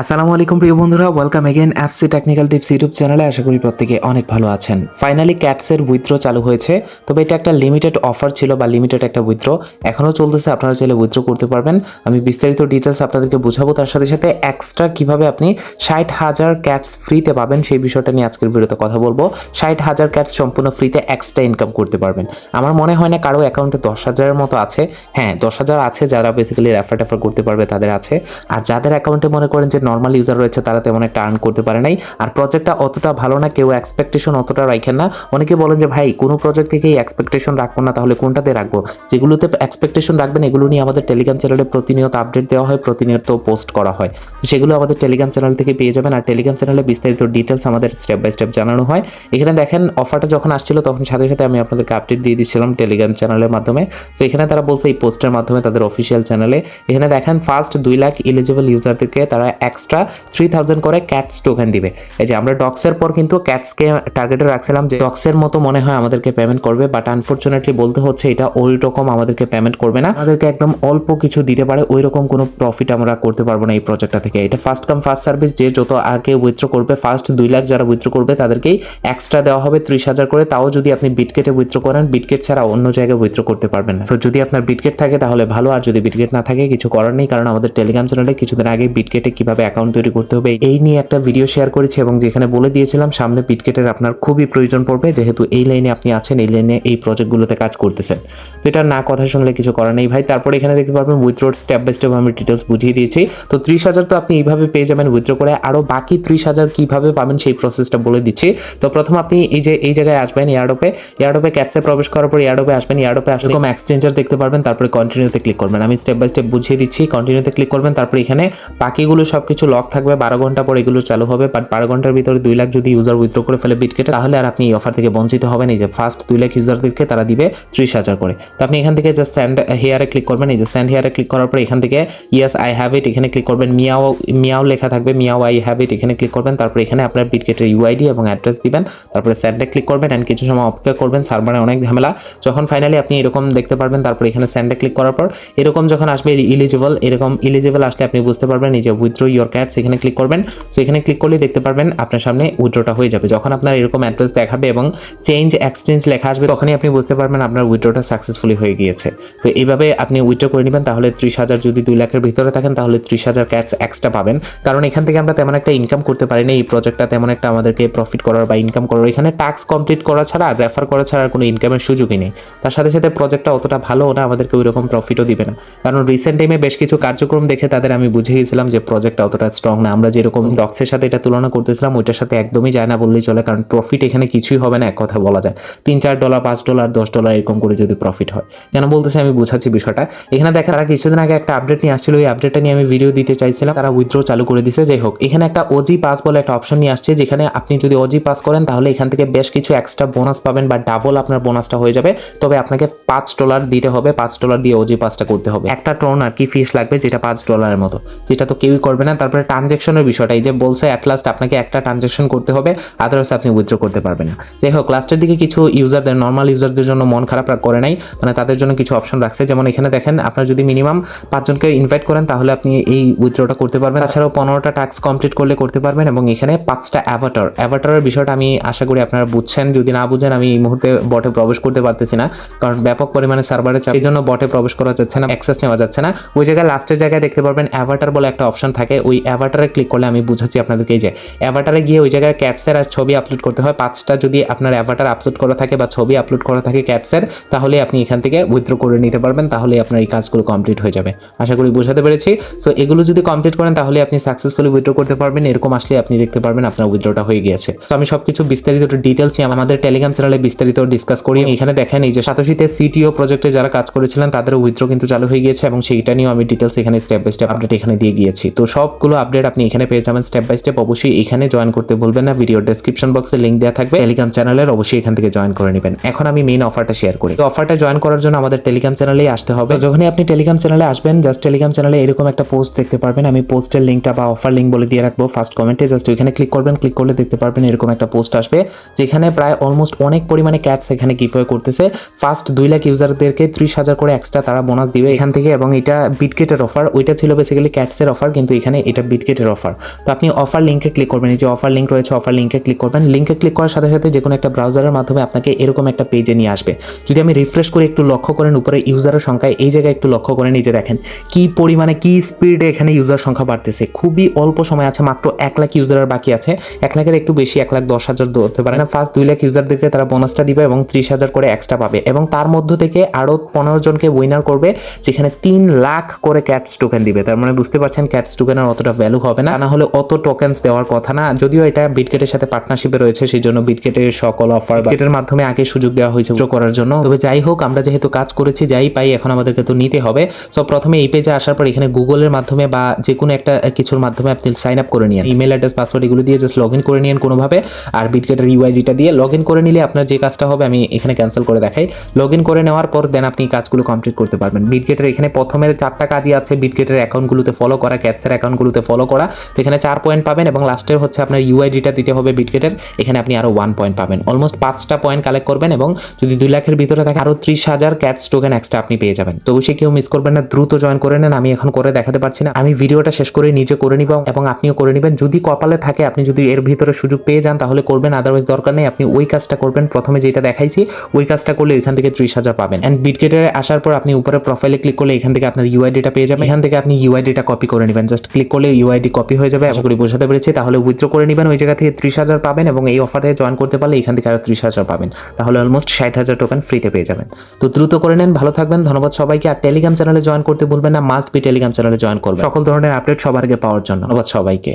আসসালামু আলাইকুম প্রিয় বন্ধুরা ওয়েলকাম এগেন অ্যাপসি টেকনিক্যাল টিপস ইউটিউব চ্যানেলে আশা করি প্রত্যেকে অনেক ভালো আছেন। ফাইনালি ক্যাটসের উইথড্র চালু হয়েছে। তবে এটা একটা লিমিটেড অফার ছিল বা লিমিটেড একটা উইথড্র এখনও চলতেছে, আপনারা চাইলে উইথড্র করতে পারবেন। আমি বিস্তারিত ডিটেলস আপনাদেরকে বোঝাবো। তার সাথে সাথে এক্সট্রা কীভাবে আপনি ষাট হাজার ক্যাটস ফ্রিতে পাবেন, সেই বিষয়টা নিয়ে আজকের ভিডিওতে কথা বলব। ষাট হাজার ক্যাটস সম্পূর্ণ ফ্রিতে এক্সট্রা ইনকাম করতে পারবেন। আমার মনে হয় না কারও অ্যাকাউন্টে দশ হাজারের মতো আছে। হ্যাঁ দশ হাজার আছে, যারা বেসিক্যালি রেফার টেফার করতে পারবে, তাদের আছে। আর যাদের অ্যাকাউন্টে মনে করেন যে নর্মাল ইউজার রয়েছে, তারা তেমন একটা আর্ন করতে পারে নাই। আর প্রজেক্টটা অতটা ভালো না, কেউ এক্সপেকটেশন অতটা রাখেন না। অনেকে বলেন যে, ভাই, কোনো প্রজেক্ট থেকেই এক্সপেকটেশন রাখব না, তাহলে কোনটাতে রাখব? যেগুলোতে এক্সপেকটেশন রাখবেন, এগুলো নিয়ে আমাদের টেলিগ্রাম চ্যানেলে প্রতিনিয়ত আপডেট দেওয়া হয়, প্রতিনিয়ত পোস্ট করা হয়। তো সেগুলো আমাদের টেলিগ্রাম চ্যানেল থেকে পেয়ে যাবেন, আর টেলিগ্রাম চ্যানেলে বিস্তারিত ডিটেলস আমাদের স্টেপ বাই স্টেপ জানানো হয়। এখানে দেখেন অফারটা যখন আসছিল, তখন সাথে সাথে আমি আপনাদেরকে আপডেট দিয়ে দিচ্ছিলাম টেলিগ্রাম চ্যানেলের মাধ্যমে। তো এখানে তারা বলছে, এই পোস্টের মাধ্যমে তাদের অফিসিয়াল চ্যানেলে এখানে দেখেন ফার্স্ট দুই লাখ এলিজিবল ইউজারদেরকে তারা এক্সট্রা থ্রি থাউজেন্ড করে ক্যাটস টোকেন দিবে। এই যে আমরা ডক্সের পর কিন্তু ক্যাটসকে টার্গেটে রাখছিলাম যে ডক্সের মতো মনে হয় আমাদেরকে পেমেন্ট করবে বাট আনফর্চুনেটলি বলতে হচ্ছে এটা ওই রকম আমাদেরকে পেমেন্ট করবে না। আমাদেরকে একদম অল্প কিছু দিতে পারে ওই রকম কোনো প্রফিট আমরা করতে পারব না এই প্রজেক্টটা থেকে। এটা ফার্স্ট কাম ফার্স্ট সার্ভিস যে যত আগে উইথড্র করবে ফার্স্ট দুই লাখ যারা উইথড্র করবে তাদেরকেই এক্সট্রা দেওয়া হবে ত্রিশ হাজার করে। তাও যদি আপনি বিটকেটে উইথড্র করেন বিটকেট ছাড়া অন্য জায়গায় উইথড্র করতে পারবেন না। সো যদি আপনার বিটকেট থাকে তাহলে ভালো, আর যদি বিটকেট না থাকে, কিছু করার নেই, কারণ আমাদের টেলিগ্রাম চ্যানেলে কিছুদিন আগে বিটকেটে কীভাবে অ্যাকাউন্ট তৈরি করতে হবে। এই নিয়ে একটা ভিডিও শেয়ার করেছি এবং যেখানে বলে দিয়েছিলাম, সামনে বিটকেটের আপনার খুবই প্রয়োজন পড়বে, যেহেতু এই লাইনে আপনি আছেন, এই লাইনে এই প্রজেক্টগুলোতে কাজ করতেছেন। তো এটা না কথা শুনলে কিছু করার নেই ভাই। তারপরে এখানে দেখতে পারবেন উইথড্র স্টেপ বাই স্টেপ আমি ডিটেলস বুঝিয়ে দিয়েছি। তো ত্রিশ হাজার তো আপনি এইভাবে পেয়ে যাবেন উইথড্র করে। আরও বাকি ত্রিশ হাজার কীভাবে পাবেন সেই প্রসেসটা বলে দিচ্ছি। তো প্রথম আপনি এই যে, এই জায়গায় আসবেন এয়ারডোপে এয়ারডোপে ক্যাটসে প্রবেশ করার পর এয়ারডোপে আসবেন। এয়ারডোপে আসলে এরকম এক্সচেঞ্জার দেখতে পারবেন, তারপরে কন্টিনিউতে ক্লিক করবেন। আমি স্টেপ বাই স্টেপ বুঝিয়ে দিচ্ছি কন্টিনিউতে ক্লিক করবেন, তারপরে এখানে বাকিগুলো সব কিছু লক থাকবে, বারো ঘণ্টা পর এগুলো চালু হবে বাট বারো ঘণ্টার ভিতরে দুই লাখ যদি ইউজার উইথড্র করে ফেলে বিটকেটে তাহলে আর আপনি এই অফার থেকে বঞ্চিত হবেন। এই যে ফার্স্ট দুই লাখ ইউজারদেরকে তারা দিবে ত্রিশ হাজার করে। তো আপনি এখান থেকে জাস্ট স্যান্ড হেয়ারে ক্লিক করবেন। এই যে স্যান্ড হেয়ারে ক্লিক করার পর এখান থেকে ইয়েস আই হ্যাভ ইট এখানে ক্লিক করবেন। মিয়াও মিয়াও লেখা থাকবে, মিয়াও আই হ্যাভ ইট এখানে ক্লিক করবেন। তারপর এখানে আপনার বিটকেটের ইউআইডি এবং অ্যাড্রেস দিবেন। তারপরে স্যান্ডে ক্লিক করবেন অ্যান্ড কিছু সময় অপেক্ষা করবেন। সার্ভারে অনেক ঝামেলা। যখন ফাইনালি আপনি এরকম দেখতে পারবেন, তারপর এখানে স্যান্ডে ক্লিক করার পর, এরকম যখন আসবে ইলিজিবল এরকম ইলিজিবল আসলে আপনি বুঝতে পারবেন। এই যে উইথড্র ইউর ক্যাটস এখানে ক্লিক করবেন। সো এখানে ক্লিক করলে দেখতে পারবেন আপনার সামনে উইথড্রটা হয়ে যাবে। যখন আপনার এরকম অ্যাড্রেস দেখাবে এবং চেঞ্জ এক্সচেঞ্জ লেখা আসবে, তখনই আপনি বুঝতে পারবেন আপনার উইথড্রটা সাকসেসফুলি হয়ে গিয়েছে। তো এইভাবে আপনি উইথড্র করে নেবেন, তাহলে ত্রিশ হাজার যদি দুই লাখের ভিতরে থাকেন, তাহলে ত্রিশ হাজার ক্যাটস এক্সট্রা পাবেন। কারণ এখান থেকে আমরা তেমন একটা ইনকাম করতে পারি না এই প্রজেক্টটা তেমন একটা আমাদেরকে প্রফিট করার বা ইনকাম করার, এখানে টাস্ক কমপ্লিট করা ছাড়া রেফার করা ছাড়া কোনো ইনকামের সুযোগই নেই। তার সাথে সাথে প্রজেক্টটা অতটা ভালো না, আমাদেরকে ওই রকম প্রফিটও দিবে না। কারণ রিসেন্ট টাইমে বেশ কিছু কার্যক্রম দেখে তাদের আমি বুঝে গেছিলাম যে প্রজেক্টটা অতটা স্ট্রং না। আমরা যেরকম ডক্সের সাথে এটা তুলনা করতেছিলাম ওইটার সাথে একদমই যায় না বললেই চলে কারণ প্রফিট এখানে কিছুই হবে না এক কথা বলা যায়। তিন চার ডলার পাঁচ ডলার দশ ডলার এরকম করে যদি প্রফিট হয়। কেন বলতেছে আমি বোঝাচ্ছি বিষয়টা। এখানে দেখা তারা কিছুদিন আগে একটা আপডেট নিয়ে আসছিল ওই আপডেটটা নিয়ে আমি ভিডিও দিতে চাইছিলাম তারা উইথড্র চালু করে দিছে। যাই হোক এখানে একটা ওজি পাস বলে একটা অপশন নিয়ে আসছে যেখানে আপনি যদি ওজি পাস করেন তাহলে এখান থেকে বেশ কিছু এক্সট্রা বোনাস পাবেন বা ডাবল আপনার বোনাসটা হয়ে যাবে। তবে আপনাকে পাঁচ ডলার দিতে হবে পাঁচ ডলার দিয়ে ওজি পাসটা করতে হবে। একটা ট্রন আর কি ফিস লাগবে যেটা পাঁচ ডলারের মতো। যেটা তো কেউই করবে না তারপরে ট্রানজ্যাকশনের বিষয়টা, এই যে বলছে অ্যাট লাস্ট আপনাকে একটা ট্রানজ্যাকশন করতে হবে আদারওয়াইজ আপনি উইথড্র করতে পারবেন না। যাই হোক লাস্টের দিকে কিছু ইউজারদের নর্মাল ইউজারদের জন্য মন খারাপ করে নাই মানে তাদের জন্য কিছু অপশন রাখছে। যেমন এখানে দেখেন, আপনার যদি মিনিমাম পাঁচজনকে ইনভাইট করেন, তাহলে আপনি এই উইথড্রটা করতে পারবেন। তাছাড়াও পনেরোটা টাস্ক কমপ্লিট করলে করতে পারবেন, এবং এখানে পাঁচটা অ্যাভাটার অ্যাভাটারের বিষয়টা আমি আশা করি আপনারা বুঝছেন। যদি না বুঝেন, আমি এই মুহূর্তে বটে প্রবেশ করতে পারতেছি না, কারণ ব্যাপক পরিমাণে সার্ভারে চাপ এই জন্য বটে প্রবেশ করা যাচ্ছে না অ্যাক্সেস নেওয়া যাচ্ছে না। ওই জায়গায় লাস্টের জায়গায় দেখতে পারবেন অ্যাভাটার বলে একটা অপশন থাকে ওই অ্যাভাটারে ক্লিক করলে আমি বুঝাচ্ছি আপনাদেরকে এই যে অ্যাভাটারে গিয়ে ওই জায়গায় ক্যাটসের আর ছবি আপলোড করতে হয়। পাঁচটা যদি আপনার অ্যাভাটার আপলোড করা থাকে বা ছবি আপলোড করা থাকে ক্যাটসের তাহলে আপনি এখান থেকে উইথড্র করে নিতে পারবেন, তাহলে আপনার এই কাজগুলো কমপ্লিট হয়ে যাবে। আশা করি বোঝাতে পেরেছি। সো এগুলো যদি কমপ্লিট করেন, তাহলে আপনি সাকসেসফুলি উইথড্র করতে পারবেন। এরকম আসলে আপনি দেখতে পারবেন আপনার উইথড্রটা হয়ে গিয়েছে। তো আমি সবকিছু বিস্তারিত ডিটেলস নিয়ে আমাদের টেলিগ্রাম চ্যানেলে বিস্তারিত ডিসকাস করি। এখানে দেখেন এই যে সাতশীতে সিটিও প্রজেক্টে যারা কাজ করেছিলেন তাদের উইথড্র কিন্তু চালু হয়ে গিয়েছে। এবং সেইটা নিয়েও আমি ডিটেলস এখানে স্টেপ বাই স্টেপ আপডেট এখানে দিয়ে গিয়েছি। তো সবগুলো আপডেট আপনি এখানে পেয়ে যাবেন স্টেপ বাই স্টেপ অবশ্যই এখানে জয়েন করতে বলবেন না। ভিডিও ডেসক্রিপশন বক্সে লিঙ্ক দেওয়া থাকবে। টেলিগ্রাম চ্যানেলের অবশ্যই এখান থেকে জয়েন করে নেবেন। এখন আমি মেইন অফারটা শেয়ার করি। তো অফারটা জয়েন করার জন্য আমাদের টেলিগ্রাম চ্যানেলেই আসতে হবে। যখনই আপনি টেলিগ্রাম চ্যানেলে আসবেন জাস্ট টেলিগ্রাম চ্যানেলে এরকম একটা পোস্ট দেখতে পারবেন। আমি পোস্টের লিঙ্কটা বা অফার লিঙ্ক বলে দিয়ে রাখব। ফার্স্ট কমেন্টে জাস্ট ওইখানে ক্লিক করবেন। ক্লিক করলে দেখতে পারবেন এরকম একটা পোস্ট আসবে, যেখানে প্রায় অলমোস্ট অনেক পরিমাণে ক্যাটস এখানে গিফওয়ে করতেছে। ফার্স্ট দুই লাখ ইউজারদেরকে ত্রিশ হাজার করে এক্সট্রা তারা বোনাস দিবে এখান থেকে। এবং এটা বিটকেটের অফার ওইটা ছিল বেসিক্যালি ক্যাটসের অফার কিন্তু এখানে এটা বিটগেটের অফার তো আপনি অফার লিঙ্কে ক্লিক করবেন, এই যে অফার লিঙ্ক রয়েছে অফার লিঙ্কে ক্লিক করবেন। লিঙ্কে ক্লিক করার সাথে সাথে যে কোনো একটা ব্রাউজারের মাধ্যমে আপনাকে এরকম একটা পেজে নিয়ে আসবে। যদি আমি রিফ্রেশ করে একটু লক্ষ্য করেন, উপরে ইউজারের সংখ্যায়, এই জায়গায় একটু লক্ষ্য করেন এই যে দেখেন, কি পরিমাণে, কি স্পিডে এখানে ইউজার সংখ্যা বাড়তেছে। খুবই অল্প সময় আছে, মাত্র এক লাখ ইউজারের বাকি আছে। এক লাখের একটু বেশি, এক লাখ দশ হাজার ধরতে পারে না। ফার্স্ট দুই লাখ ইউজার ইউজারদেরকে তারা বোনাসটা দিবে এবং ত্রিশ হাজার করে এক্সট্রা পাবে। এবং তার মধ্য থেকে আরও পনেরো জনকে উইনার করবে, যেখানে তিন লাখ করে ক্যাটস টোকেন দিবে। তার মানে বুঝতে পারছেন ক্যাটস টোকেনের অতটা ভ্যালু হবে না। না হলে অত টোকেন্স দেওয়ার কথা না। যদিও এটা বিটগেটের সাথে পার্টনারশিপে রয়েছে, সেই জন্য বিটগেটের সকল অফার বিটগেটের মাধ্যমে আগে সুযোগ দেওয়া হয়েছে withdraw করার জন্য। তবে যাই হোক, আমরা যেহেতু কাজ করেছি, যাই পাই, এখন আমাদেরকে তো নিতে হবে। সো প্রথমে এই পেজে আসার পর এখানে গুগলের মাধ্যমে বা যে কোনো একটা কিছুর মাধ্যমে আপনি সাইন আপ করে নিন ইমেল অ্যাড্রেস পাসওয়ার্ড এগুলো দিয়ে জাস্ট লগ ইন করে নিন কোনোভাবে। আর বিটগেটের ইউআইডিটা দিয়ে লগ ইন করে নিলে আপনার যে কাজটা হবে, আমি এখানে ক্যান্সেল করে দেখাই। লগ ইন করে নেওয়ার পর দেন আপনি কাজগুলো কমপ্লিট করতে পারবেন। বিটগেটের এখানে প্রথমের চারটা কাজই আছে। বিটগেটের অ্যাকাউন্টগুলোতে ফলো করা ক্যাটসের অ্যাকাউন্টগুলোতে ফলো করা। এখানে চার পয়েন্ট পাবেন এবং লাস্টের হচ্ছে আপনার ইউআইডিটা দিতে হবে বিটগেটের এখানে আপনি আরও ওয়ান পয়েন্ট পাবেন। অলমোস্ট পাঁচটা পয়েন্ট কালেক্ট করবেন এবং যদি দুই লাখের ভিতরে থাকে আরও ত্রিশ হাজার ক্যাটস টোকেন এক্সট্রা আপনি পেয়ে যাবেন। তো অবশ্যই কেউ মিস করবেন না, দ্রুত জয়েন করে নেন। আমি এখন করে দেখাতে পারছি না। আমি ভিডিওটা শেষ করে নিজে করে নিব এবং আপনিও করে নেবেন। যদি কপালে থাকে, আপনি যদি এর ভিতরে সুযোগ পেয়ে যান, তাহলে করবেন আদারওয়াইজ দরকার নেই। আপনি ওই কাজটা করবেন। প্রথমে যেটা দেখাইছি, ওই কাজটা করলে এখান থেকে ত্রিশ হাজার পাবেন। অ্যান্ড বিটগেটে আসার পর আপনি উপরে প্রোফাইলে ক্লিক করলে এখান থেকে আপনার ইউআইডিটা পেয়ে যাবেন। এখান থেকে আপনি ইউআইডিটা কপি করে নেবেন। জাস্ট ক্লিক করলে ইউআইডি কপি হয়ে যাবে। আশা করি বোঝাতে পেরেছি। তাহলে উইথড্র করে নেবেন। ওই জায়গা থেকে ত্রিশ হাজার পাবেন এবং এই অফারে জয়েন করতে পারলে এখান থেকে আরও ত্রিশ হাজার পাবেন। তাহলে অলমোস্ট ষাট হাজার টোকেন ফ্রিতে পেয়ে যাবেন। তো দ্রুত করে নেন। ভালো থাকবেন। ধন্যবাদ সবাইকে। আর টেলিগ্রাম চ্যানেলে জয়েন করতে ভুলবেন না। মাস্ট বি টেলিগ্রাম চ্যানেলে জয়েন করবেন। সকল ধরনের আপডেট সবার আগে পাওয়ার জন্য। ধন্যবাদ সবাইকে।